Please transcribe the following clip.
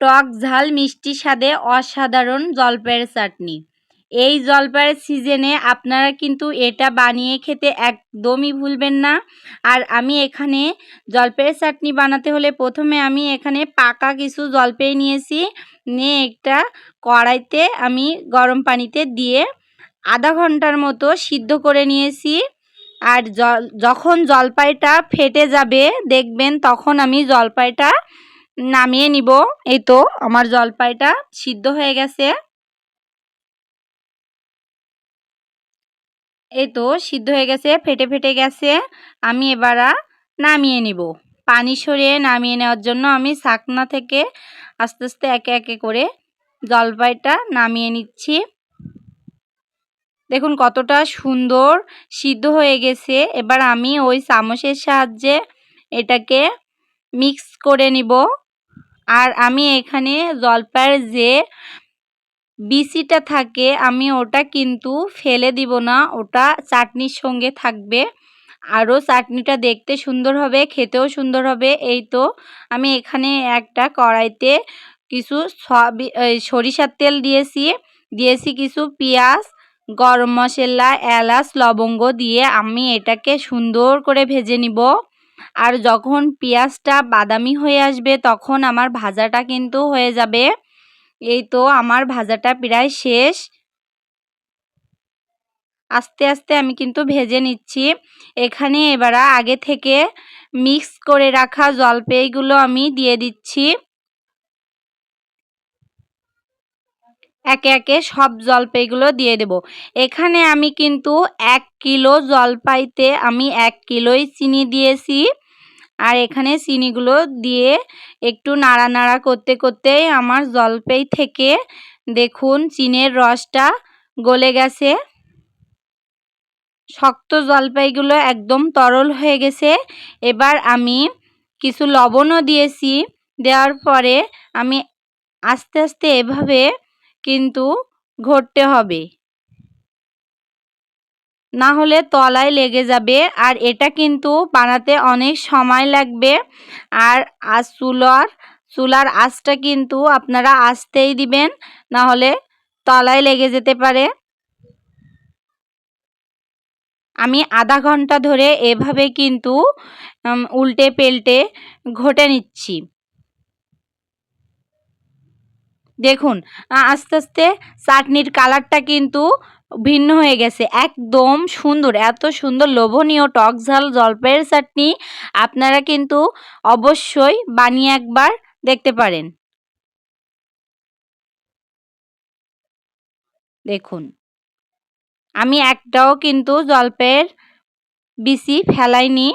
টক ঝাল মিষ্টি স্বাদে অসাধারণ জলপাইয়ের চাটনি। এই জলপাইয়ের সিজনে আপনারা কিন্তু এটা বানিয়ে খেতে একদমই ভুলবেন না। আর আমি এখানে জলপাইয়ের চাটনি বানাতে হলে প্রথমে আমি এখানে পাকা কিছু জলপাই নিয়েছি। নিয়ে একটা কড়াইতে আমি গরম পানিতে দিয়ে আধা ঘণ্টার মতো সিদ্ধ করে নিয়েছি। আর জল যখন জলপাইটা ফেটে যাবে, দেখবেন তখন আমি জলপাইটা নামিয়ে নিব। এই তো আমার জলপাইটা সিদ্ধ হয়ে গেছে। এই তো সিদ্ধ হয়ে গেছে, ফেটে ফেটে গেছে। আমি এবার নামিয়ে নিব। পানি সরিয়ে নামিয়ে নেওয়ার জন্য আমি শাকনা থেকে আস্তে আস্তে একে একে করে জলপাইটা নামিয়ে নিচ্ছি। দেখুন কতটা সুন্দর সিদ্ধ হয়ে গেছে। এবার আমি ওই চামচের সাহায্যে এটাকে মিক্স করে নিব। আর আমি এখানে জলপাইয়ের যে বিচিটা থাকে, আমি ওটা কিন্তু ফেলে দিব না। ওটা চাটনির সঙ্গে থাকবে। আরও চাটনিটা দেখতে সুন্দর হবে, খেতেও সুন্দর হবে। এই তো আমি এখানে একটা কড়াইতে কিছু সরিষার তেল দিয়েছি। দিয়েছি কিছু পেঁয়াজ, গরম মশলা, এলাচ, লবঙ্গ দিয়ে আমি এটাকে সুন্দর করে ভেজে নিব। আর যখন পেঁয়াজটা বাদামি হয়ে আসবে, তখন আমার ভাজাটা কিন্তু হয়ে যাবে। এই তো আমার ভাজাটা প্রায় শেষ। আস্তে আস্তে আমি কিন্তু ভেজে নিচ্ছি। এখানে এবার আগে থেকে মিক্স করে রাখা জলপাইগুলো আমি দিয়ে দিচ্ছি। একে একে সব জলপাইগুলো দিয়ে দেব। এখানে আমি কিন্তু এক কিলো জলপাইতে আমি এক কিলোই চিনি দিয়েছি। আর এখানে চিনিগুলো দিয়ে একটু নাড়া নাড়া করতে করতে আমার জলপাই থেকে দেখুন চিনের রসটা গলে গেছে। শক্ত জলপাইগুলো একদম তরল হয়ে গেছে। এবার আমি কিছু লবণও দিয়েছি। দেওয়ার পরে আমি আস্তে আস্তে এভাবে কিন্তু ঘটতে হবে। না হলে তলায় লেগে যাবে, আর এটা কিন্তু বানাতে অনেক সময় লাগবে। আর আজ চুলার চুলার আঁচটা কিন্তু আপনারা আসতেই দিবেন, না হলে তলায় লেগে যেতে পারে। আমি আধা ঘণ্টা ধরে এভাবে কিন্তু উল্টে পেল্টে ঘটে নিচ্ছি। দেখুন আস্তে আস্তে চাটনির কালারটা কিন্তু ভিন্ন হয়ে গেছে। একদম সুন্দর, এত সুন্দর লোভনীয় টক ঝাল জলপাইয়ের চাটনি আপনারা কিন্তু অবশ্যই বানিয়ে একবার দেখতে পারেন। দেখুন, আমি একটাও কিন্তু জলপাইয়ের বিচি ফেলাইনি।